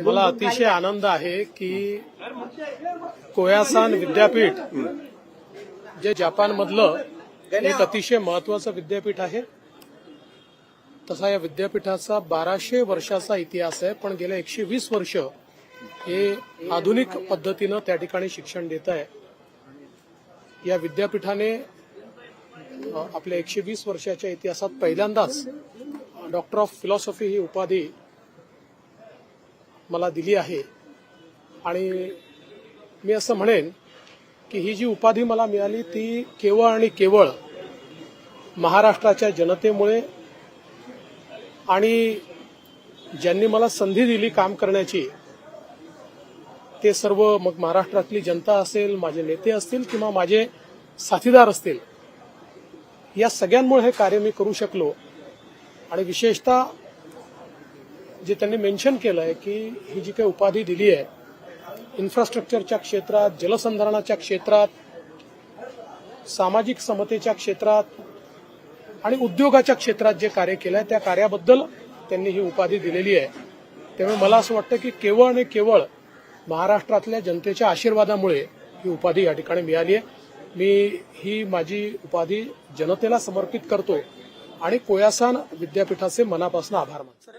मला अतिशय आनंद आहे की कोयासान विद्यापीठ जे जपानमधलं एक अतिशय महत्वाचं विद्यापीठ आहे. तसा या विद्यापीठाचा बाराशे वर्षाचा इतिहास आहे पण गेल्या एकशे वीस वर्ष हे आधुनिक पद्धतीनं त्या ठिकाणी शिक्षण देत आहे. या विद्यापीठाने आपल्या एकशे वीस वर्षाच्या इतिहासात पहिल्यांदाच डॉक्टर ऑफ फिलॉसॉफी ही उपाधी मला दिली आहे. आणि मी असं म्हणेन की ही जी उपाधी मला मिळाली ती केवळ आणि केवळ महाराष्ट्राच्या जनतेमुळे आणि ज्यांनी मला संधी दिली काम करण्याची ते सर्व मग महाराष्ट्रातली जनता असेल माझे नेते असतील किंवा माझे साथीदार असतील या सगळ्यांमुळे हे कार्य मी करू शकलो. आणि विशेषतः जे त्यांनी मेन्शन केलं आहे की ही जी काही उपाधी दिली आहे इन्फ्रास्ट्रक्चरच्या क्षेत्रात जलसंधारणाच्या क्षेत्रात सामाजिक समतेच्या क्षेत्रात आणि उद्योगाच्या क्षेत्रात जे कार्य केलं आहे त्या कार्याबद्दल त्यांनी ही उपाधी दिलेली आहे. त्यामुळे मला असं वाटतं की केवळ आणि केवळ महाराष्ट्रातल्या जनतेच्या आशीर्वादामुळे ही उपाधी या ठिकाणी मिळाली आहे. मी ही माझी उपाधी जनतेला समर्पित करतो आणि कोयासान विद्यापीठाचे मनापासून आभार मानतो.